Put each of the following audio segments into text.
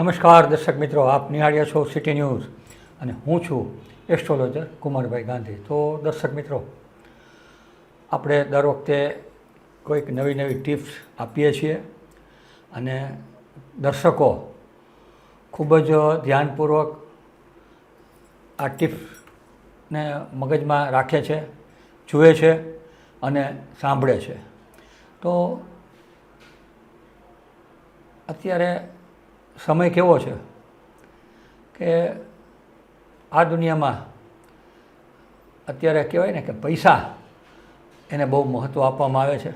નમસ્કાર, દર્શક મિત્રો. આપ નિહાળ્યા છો સિટી ન્યૂઝ અને હું છું એસ્ટ્રોલોજર કુમારભાઈ ગાંધી. તો દર્શક મિત્રો, આપણે દર વખતે કોઈક નવી નવી ટિપ્સ આપીએ છીએ અને દર્શકો ખૂબ જ ધ્યાનપૂર્વક આ ટિપ્સને મગજમાં રાખે છે, જુએ છે અને સાંભળે છે. તો અત્યારે સમય કેવો છે? કે આ દુનિયામાં અત્યારે કહેવાય ને કે પૈસા એને બહુ મહત્ત્વ આપવામાં આવે છે.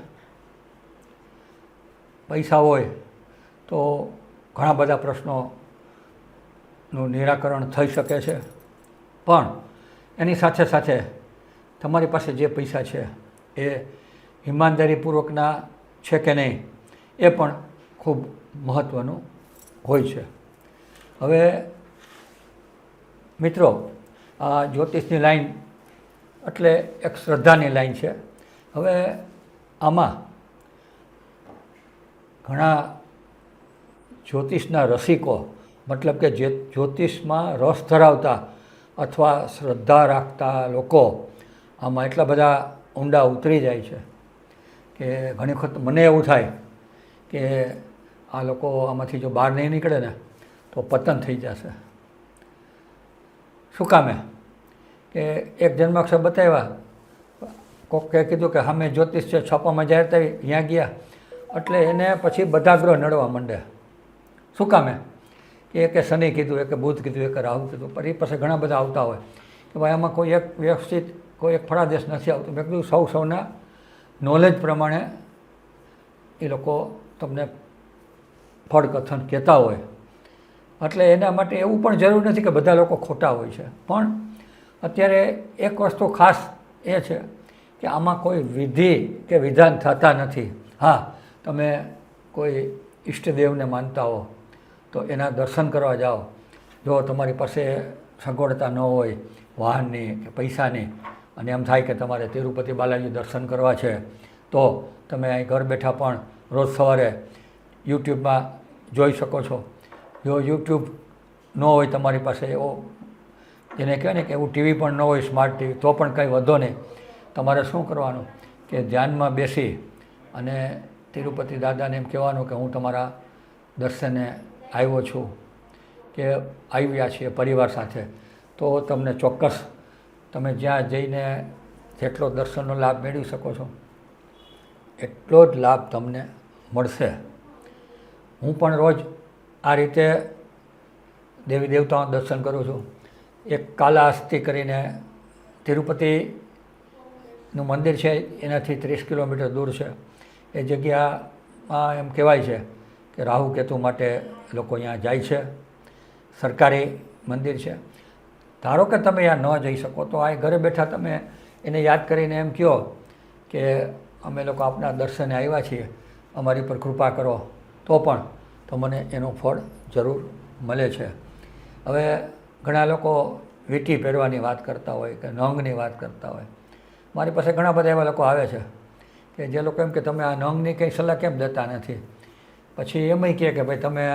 પૈસા હોય તો ઘણા બધા પ્રશ્નોનું નિરાકરણ થઈ શકે છે. પણ એની સાથે સાથે તમારી પાસે જે પૈસા છે એ ઈમાનદારીપૂર્વકના છે કે નહીં એ પણ ખૂબ મહત્ત્વનું હોય છે. હવે મિત્રો, આ જ્યોતિષની લાઈન એટલે એક શ્રદ્ધાની લાઈન છે. હવે આમાં ઘણા જ્યોતિષના રસિકો, મતલબ કે જે જ્યોતિષમાં રસ ધરાવતા અથવા શ્રદ્ધા રાખતા લોકો, આમાં એટલા બધા ઊંડા ઉતરી જાય છે કે ઘણી વખત મને એવું થાય કે આ લોકો આમાંથી જો બહાર નહીં નીકળે ને તો પતન થઈ જશે. શું કામે કે એક જન્માક્ષર બતાવ્યા, કોકે કીધું કે અમે જ્યોતિષ છે, છાપામાં જાહેર થઈ, ત્યાં ગયા. એટલે એને પછી બધા ગ્રહ નડવા માંડે શું કામે કે એકે શનિ કીધું, એકે બુધ કીધું, એકે રાહુ કીધું. પણ એ પાસે ઘણા બધા આવતા હોય. કે ભાઈ આમાં કોઈ એક વ્યવસ્થિત, કોઈ એક ફળાદેશ નથી આવતું. મેં કીધું, સૌ સૌના નોલેજ પ્રમાણે એ લોકો તમને ફળકથન કહેતા હોય. એટલે એના માટે એવું પણ જરૂર નથી કે બધા લોકો ખોટા હોય છે. પણ અત્યારે એક વસ્તુ ખાસ એ છે કે આમાં કોઈ વિધિ કે વિધાન થતા નથી. હા, તમે કોઈ ઈષ્ટદેવને માનતા હો, તો એના દર્શન કરવા જાઓ. જો તમારી પાસે સગવડતા ન હોય, વાહનની કે પૈસાની, અને એમ થાય કે તમારે તિરુપતિ બાલાજી દર્શન કરવા છે, તો તમે અહીં ઘર બેઠા પણ રોજ સવારે યુટ્યુબમાં જોઈ શકો છો. જો યુટ્યુબ ન હોય તમારી પાસે, એવો જેને કહેવાય ને કે એવું ટીવી પણ ન હોય, સ્માર્ટ ટીવી, તો પણ કંઈ વધો નહીં. તમારે શું કરવાનું કે ધ્યાનમાં બેસી અને તિરુપતિ દાદાને એમ કહેવાનું કે હું તમારા દર્શને આવ્યો છું, કે આવ્યા છીએ પરિવાર સાથે. તો તમને ચોક્કસ તમે જ્યાં જઈને જેટલો દર્શનનો લાભ મેળવી શકો છો, એટલો જ લાભ તમને મળશે. હું પણ રોજ આ રીતે દેવી દેવતાઓના દર્શન કરું છું. એક કાલાહસ્તી કરીને તિરુપતિનું મંદિર છે, એનાથી ત્રીસ કિલોમીટર દૂર છે. એ જગ્યામાં એમ કહેવાય છે કે રાહુ કેતુ માટે લોકો અહીંયા જાય છે. સરકારી મંદિર છે. ધારો કે તમે અહીંયા ન જઈ શકો, તો આ ઘરે બેઠા તમે એને યાદ કરીને એમ કહો કે અમે લોકો આપના દર્શને આવ્યા છીએ. અમારી પર કૃપા કરો. તો પણ તમને એનું ફળ જરૂર મળે છે. હવે ઘણા લોકો વીંટી પહેરવાની વાત કરતા હોય કે નંગની વાત કરતા હોય. મારી પાસે ઘણા બધા એવા લોકો આવે છે કે જે લોકો એમ કે તમે આ નંગની કંઈ સલાહ કેમ દેતા નથી? પછી એમય કહે કે ભાઈ તમે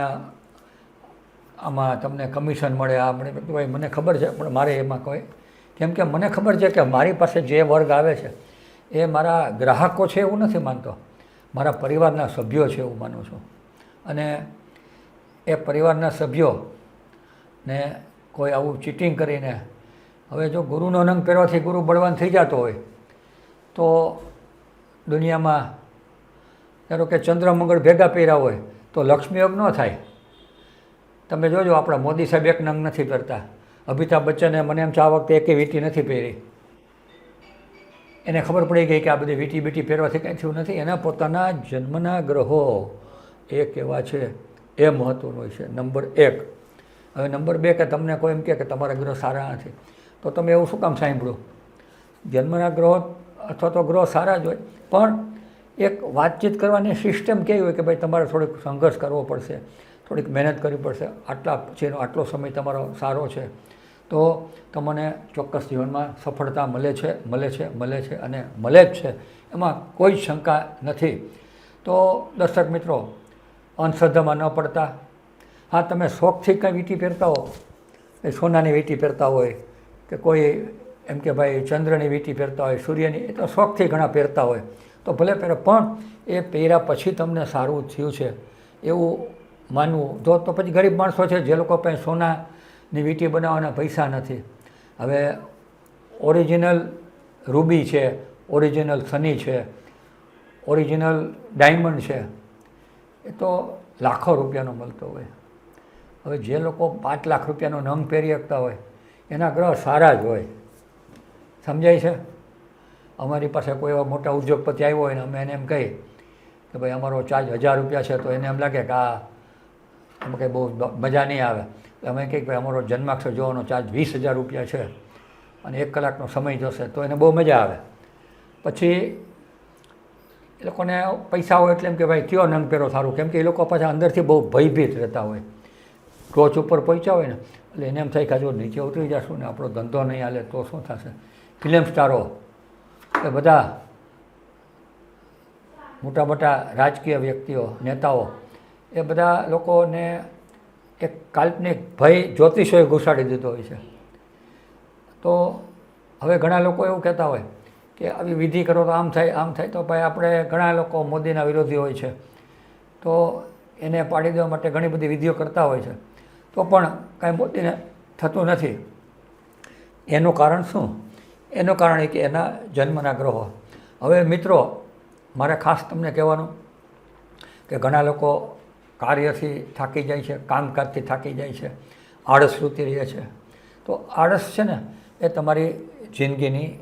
આમાં તમને કમિશન મળે, આ મળે ભાઈ મને ખબર છે, પણ મારે એમાં કોઈ કેમ કે મને ખબર છે કે મારી પાસે જે વર્ગ આવે છે, એ મારા ગ્રાહકો છે એવું નથી માનતો. મારા પરિવારના સભ્યો છે એવું માનું છું. અને એ પરિવારના સભ્યો ને કોઈ આવું ચીટિંગ કરીને, હવે જો ગુરુનો નંગ પહેરવાથી ગુરુ બળવાન થઈ જતો હોય, તો દુનિયામાં ધારો કે ચંદ્ર, મંગળ ભેગા પહેર્યા હોય, તો લક્ષ્મીયોગ ન થાય. તમે જોજો આપણા મોદી સાહેબ એક નંગ નથી પહેરતા. અમિતાભ બચ્ચને મને એમ છે, આ વખતે એકે વીટી નથી પહેરી. એને ખબર પડી ગઈ કે આ બધી વીંટી બીટી પહેરવાથી કાંઈ થયું નથી. એના પોતાના જન્મના ગ્રહો એ કેવા છે એ મહત્ત્વનું છે. નંબર એક. હવે નંબર બે કે તમને કોઈ એમ કહે કે તમારા ગ્રહ સારા નથી. તો તમે એવું શું કામ સાંભળો? જન્મના ગ્રહો અથવા તો ગ્રહ સારા જ હોય, પણ એક વાતચીત કરવાની સિસ્ટમ કેવી હોય કે ભાઈ તમારે થોડીક સંઘર્ષ કરવો પડશે, થોડીક મહેનત કરવી પડશે. આટલા પછીનો આટલો સમય તમારો સારો છે. તો તમને ચોક્કસ જીવનમાં સફળતા મળે છે મળે છે મળે છે અને મળે જ છે. એમાં કોઈ જ શંકા નથી. તો દર્શક મિત્રો અંધશ્રદ્ધામાં ન પડતા. હા, તમે શોખથી કંઈ વીંટી પહેરતા હો, એ સોનાની વીંટી પહેરતા હોય કે કોઈ એમ કે ભાઈ ચંદ્રની વીંટી પહેરતા હોય, સૂર્યની, એ તો શોખથી ઘણા પહેરતા હોય. તો ભલે પહેરે, પણ એ પહેર્યા પછી તમને સારું થયું છે. એવું માનવું. જો તો પછી ગરીબ માણસો છે, જે લોકો પાસે સોનાની વીંટી બનાવવાના પૈસા નથી. હવે ઓરિજિનલ રૂબી છે, ઓરિજિનલ સની છે, ઓરિજિનલ ડાયમંડ છે. એ તો લાખો રૂપિયાનો મળતો હોય. હવે જે લોકો પાંચ લાખ રૂપિયાનો નંગ પહેરી શકતા હોય, એના ગ્રહ સારા જ હોય. સમજાય છે? અમારી પાસે કોઈ એવા મોટા ઉદ્યોગપતિ આવ્યો હોય ને અમે એને એમ કહીએ કે ભાઈ અમારો ચાર્જ હજાર રૂપિયા છે, તો એને એમ લાગે કે આ એમ કંઈ બહુ મજા નહીં આવે. અમે કહીએ કે ભાઈ અમારો જન્માક્ષર જોવાનો ચાર્જ વીસ હજાર રૂપિયા છે અને એક કલાકનો સમય જશે, તો એને બહુ મજા આવે. પછી એ લોકોને પૈસા હોય એટલે એમ કે ભાઈ કયો નંગ પહેરો સારું? કેમ કે એ લોકો પાછા અંદરથી બહુ ભયભીત રહેતા હોય. ટોચ ઉપર પહોંચ્યા હોય ને, એટલે એને એમ થાય કે જો નીચે ઉતરી જશું ને આપણો ધંધો નહીં હાલે તો શું થશે? ફિલ્મ સ્ટારો. એ બધા મોટા મોટા રાજકીય વ્યક્તિઓ, નેતાઓ, એ બધા લોકોને એક કાલ્પનિક ભય જ્યોતિષોએ ઘુસાડી દીધો હોય છે. તો હવે ઘણા લોકો એવું કહેતા હોય કે આવી વિધિ કરો તો આમ થાય આમ થાય. તો ભાઈ આપણે ઘણા લોકો મોદીના વિરોધી હોય છે. તો એને પાડી દેવા માટે ઘણી બધી વિધિઓ કરતા હોય છે. તો પણ કાંઈ મોદીને થતું નથી. એનું કારણ શું? એનું કારણ એ કે એના જન્મના ગ્રહો. હવે મિત્રો, મારે ખાસ તમને કહેવાનું કે ઘણા લોકો કાર્યથી થાકી જાય છે, કામકાજથી થાકી જાય છે, આળસ રૂતી રહે છે. તો આળસ છે ને એ તમારી જિંદગીની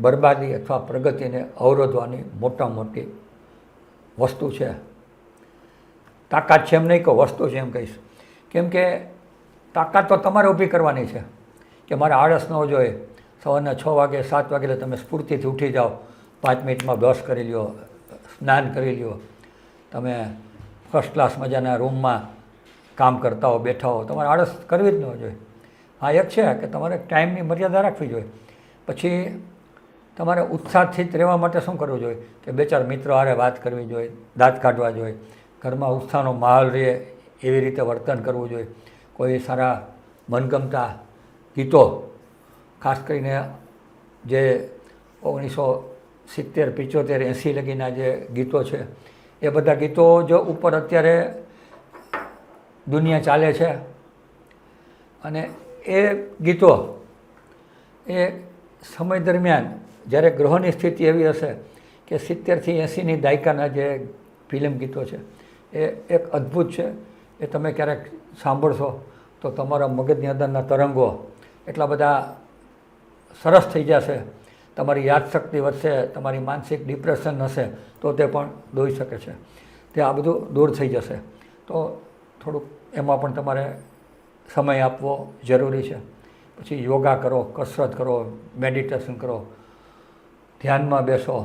બરબાદી અથવા પ્રગતિને અવરોધવાની મોટા મોટી વસ્તુ છે. તાકાત છે એમ નહીં કહો વસ્તુ છે એમ કહીશ. કેમ કે તાકાત તો તમારે ઊભી કરવાની છે. કે મારે આળસ ન જોઈએ સવારના છ વાગે, સાત વાગે તમે સ્ફૂર્તિથી ઉઠી જાઓ. પાંચ મિનિટમાં બ્રશ કરી લ્યો, સ્નાન કરી લ્યો. તમે ફર્સ્ટ ક્લાસ મજાના રૂમમાં કામ કરતા હો, બેઠા હો, તમારે આળસ કરવી જ ન જોઈએ. હા, એક છે કે તમારે ટાઈમની મર્યાદા રાખવી જોઈએ. પછી તમારે ઉત્સાહથી જ રહેવા માટે શું કરવું જોઈએ? કે બે ચાર મિત્રો હારે વાત કરવી જોઈએ, દાંત કાઢવા જોઈએ. ઘરમાં ઉત્સાહનો માહોલ રહે એવી રીતે વર્તન કરવું જોઈએ. કોઈ સારા મનગમતા ગીતો, ખાસ કરીને જે ઓગણીસો સિત્તેર, પિચોતેર, એંસી લગીના જે ગીતો છે, એ બધા ગીતો જો ઉપર અત્યારે દુનિયા ચાલે છે અને એ ગીતો એ સમય દરમિયાન જ્યારે ગ્રહોની સ્થિતિ એવી હશે કે સિત્તેરથી એંસીની દાયકાના જે ફિલ્મ ગીતો છે, એ એક અદ્ભુત છે. એ તમે ક્યારેક સાંભળશો તો તમારા મગજની અંદરના તરંગો એટલા બધા સરસ થઈ જશે. તમારી યાદશક્તિ વધશે, તમારી માનસિક ડિપ્રેશન હશે તો તે પણ દોઈ શકે છે. તે આ બધું દૂર થઈ જશે. તો થોડુંક એમાં પણ તમારે સમય આપવો જરૂરી છે. પછી યોગા કરો, કસરત કરો, મેડિટેશન કરો ધ્યાનમાં બેસો.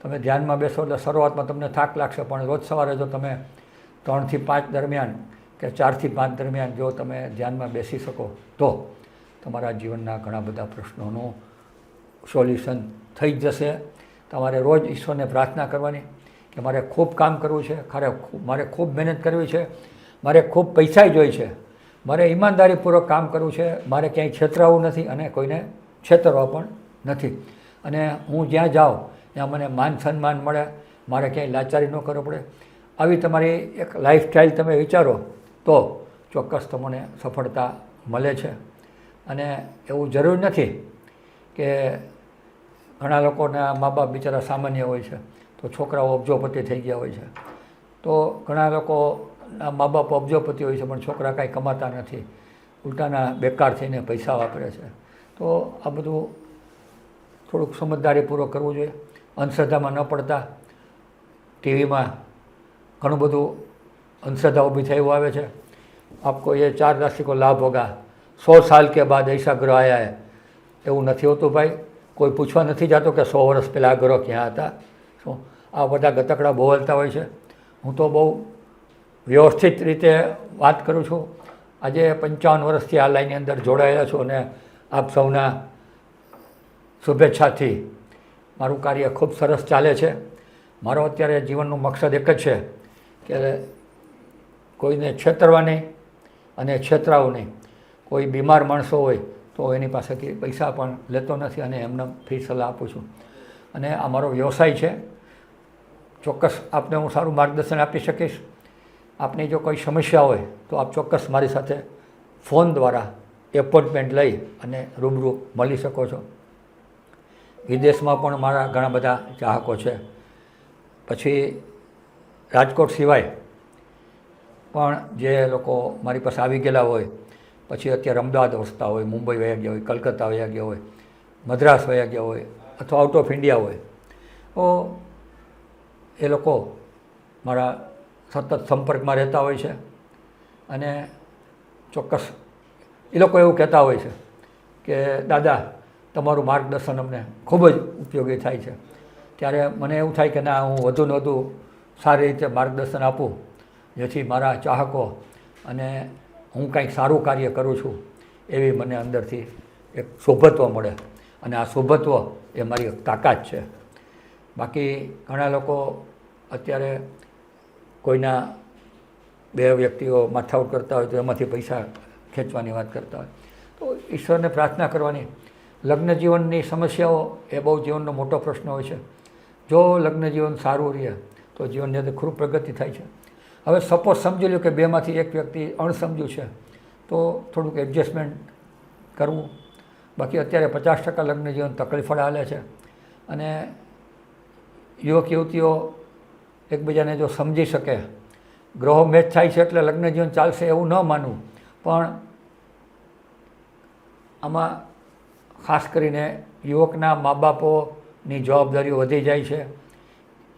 તમે ધ્યાનમાં બેસો એટલે શરૂઆતમાં તમને થાક લાગશે, પણ રોજ સવારે જો તમે ત્રણથી પાંચ દરમિયાન કે ચારથી પાંચ દરમિયાન જો તમે ધ્યાનમાં બેસી શકો, તો તમારા જીવનના ઘણા બધા પ્રશ્નોનું સોલ્યુશન થઈ જશે. તમારે રોજ ઈશ્વરને પ્રાર્થના કરવાની કે મારે ખૂબ કામ કરવું છે, ખરે મારે ખૂબ મહેનત કરવી છે, મારે ખૂબ પૈસા જોઈ છે, મારે ઈમાનદારીપૂર્વક કામ કરવું છે, મારે ક્યાંય છેતરાવું નથી અને કોઈને છેતરવા પણ નથી. અને હું જ્યાં જાઉં, ત્યાં મને માન સન્માન મળે, મારે ક્યાંય લાચારી ન કરવો પડે. આવી તમારી એક લાઈફસ્ટાઈલ તમે વિચારો, તો ચોક્કસ તમને સફળતા મળે છે. અને એવું જરૂર નથી કે ઘણા લોકોના મા બાપ બિચારા સામાન્ય હોય છે, તો છોકરાઓ અબજોપતિ થઈ ગયા હોય છે. તો ઘણા લોકોના મા બાપ અબજોપતિ હોય છે, પણ છોકરા કાંઈ કમાતા નથી, ઉલટાના બેકાર થઈને પૈસા વાપરે છે. તો આ બધું થોડુંક સમજદારીપૂર્વક કરવું જોઈએ, અંધશ્રદ્ધામાં ન પડતા. ટીવીમાં ઘણું બધું અંધશ્રદ્ધા ઊભી થઈ આવે છે. આપકો એ ચાર રાશિ લાભ હોગા. સો સાલ કે બાદ એસા ગ્રહ આયા એવું નથી હોતું ભાઈ. કોઈ પૂછવા નથી જાતો કે સો વર્ષ પહેલાં આ ગ્રહ ક્યાં હતા? શું? આ બધા ગતકડા બોલતા હોય છે. હું તો બહુ વ્યવસ્થિત રીતે વાત કરું છું. આજે પંચાવન વર્ષથી આ લાઈનની અંદર જોડાયેલા છું અને આપ સૌના શુભેચ્છાથી. મારું કાર્ય ખૂબ સરસ ચાલે છે. મારો અત્યારે જીવનનું મકસદ એક જ છે કે કોઈને છેતરવા નહીં અને છેતરાવું નહીં. કોઈ બીમાર માણસો હોય તો એની પાસેથી પૈસા પણ લેતો નથી અને એમને ફી સલાહ આપું છું. અને આ મારો વ્યવસાય છે. ચોક્કસ આપને હું સારું માર્ગદર્શન આપી શકીશ. આપની જો કોઈ સમસ્યા હોય તો આપ ચોક્કસ મારી સાથે ફોન દ્વારા એપોઇન્ટમેન્ટ લઈ અને રૂબરૂ મળી શકો છો. વિદેશમાં પણ મારા ઘણા બધા ચાહકો છે. પછી રાજકોટ સિવાય પણ જે લોકો મારી પાસે આવી ગયેલા હોય, પછી અત્યારે અમદાવાદ વસતા હોય, મુંબઈ વયા ગયા હોય, કલકત્તા વયા ગયા હોય, મદ્રાસ વયા ગયા હોય, અથવા આઉટ ઓફ ઇન્ડિયા હોય, તો એ લોકો મારા સતત સંપર્કમાં રહેતા હોય છે. અને ચોક્કસ એ લોકો એવું કહેતા હોય છે કે, દાદા તમારું માર્ગદર્શન અમને ખૂબ જ ઉપયોગી થાય છે. ત્યારે મને એવું થાય કે ના, હું વધુ ને વધુ સારી રીતે માર્ગદર્શન આપું, જેથી મારા ચાહકો અને હું કંઈક સારું કાર્ય કરું છું, એવી મને અંદરથી એક શોભત્વ મળે. અને આ શોભત્વ એ મારી એક તાકાત છે. બાકી ઘણા લોકો અત્યારે કોઈના બે વ્યક્તિઓ માથાઉટ કરતા હોય તો એમાંથી પૈસા ખેંચવાની વાત કરતા હોય. તો ઈશ્વરને પ્રાર્થના કરવાની લગ્ન જીવનની સમસ્યાઓ એ બહુ જીવનનો મોટો પ્રશ્ન હોય છે. જો લગ્ન જીવન સારું રહે, તો જીવનની અંદર ખૂબ પ્રગતિ થાય છે. હવે સપોઝ સમજી લો કે બેમાંથી એક વ્યક્તિ અણસમજુ છે, તો થોડુંક એડજસ્ટમેન્ટ કરવું. બાકી અત્યારે પચાસ ટકા લગ્ન જીવન તકલીફ હાલે છે. અને યુવક યુવતીઓ એકબીજાને જો સમજી શકે, ગ્રહો મેચ થાય છે એટલે લગ્ન જીવન ચાલશે એવું ન માનવું. પણ આમાં ખાસ કરીને યુવકના મા બાપોની જવાબદારીઓ વધી જાય છે.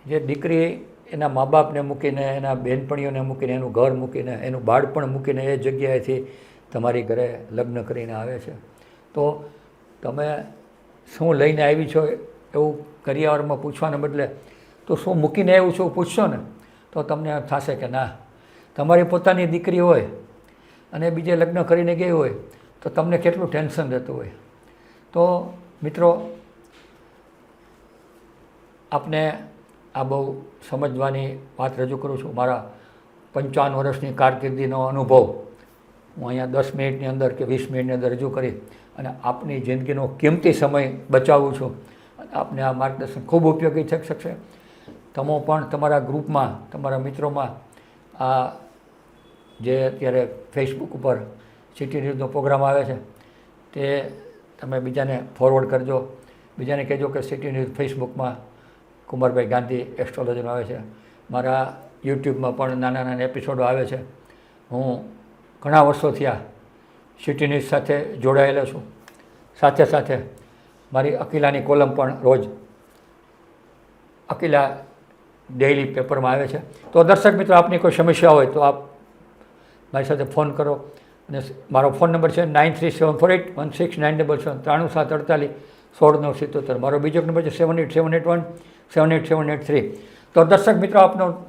જે દીકરી એના મા બાપને મૂકીને, એના બહેનપણીઓને મૂકીને, એનું ઘર મૂકીને, એનું બાળપણ મૂકીને એ જગ્યાએથી તમારી ઘરે લગ્ન કરીને આવે છે. તો તમે શું લઈને આવી છો એવું કરિયાવરમાં પૂછવાને બદલે, તો શું મૂકીને આવ્યું છું? પૂછશો ને, તો તમને થશે કે, ના, તમારી પોતાની દીકરી હોય અને બીજે લગ્ન કરીને ગઈ હોય, તો તમને કેટલું ટેન્શન રહેતું હોય? તો મિત્રો, આપને આ બહુ સમજવાની વાત રજૂ કરું છું. મારા પંચાવન વર્ષની કારકિર્દીનો અનુભવ હું અહીંયા દસ મિનિટની અંદર કે વીસ મિનિટની અંદર રજૂ કરી અને આપની જિંદગીનો કિંમતી સમય બચાવું છું. અને આપને આ માર્ગદર્શન ખૂબ ઉપયોગી થઈ શકશે. તમે પણ તમારા ગ્રુપમાં, તમારા મિત્રોમાં આ જે અત્યારે ફેસબુક ઉપર સિટી ન્યૂઝનો પ્રોગ્રામ આવે છે તે તમે બીજાને ફોરવર્ડ કરજો. બીજાને કહેજો કે સિટી ન્યૂઝ ફેસબુકમાં કુંભારભાઈ ગાંધી એસ્ટ્રોલોજીનો આવે છે. મારા યુટ્યુબમાં પણ નાના નાના એપિસોડો આવે છે. હું ઘણા વર્ષો થયા સિટી ન્યૂઝ સાથે જોડાયેલો છું. સાથે સાથે મારી અકીલાની કોલમ પણ રોજ અકીલા ડેઇલી પેપરમાં આવે છે. તો દર્શક મિત્રો, આપની કોઈ સમસ્યા હોય તો આપ મારી સાથે ફોન કરો. અને મારો ફોન નંબર છે nine three seven four eight one six nine double seven ત્રાણું સાત અડતાલીસ સોળ નવ સિત્તોતેર. મારો બીજો નંબર છે seven eight seven eight one, seven eight seven eight three. તો દર્શક મિત્રો, આપનો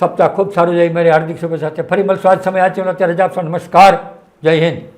સપ્તાહ ખૂબ સારું જાય. મારી હાર્દિક શુભેચ્છા સાથે ફરી મળશું. આજ સમય આચરણ અત્યારે રજા આપશો. નમસ્કાર. જય હિન્દ.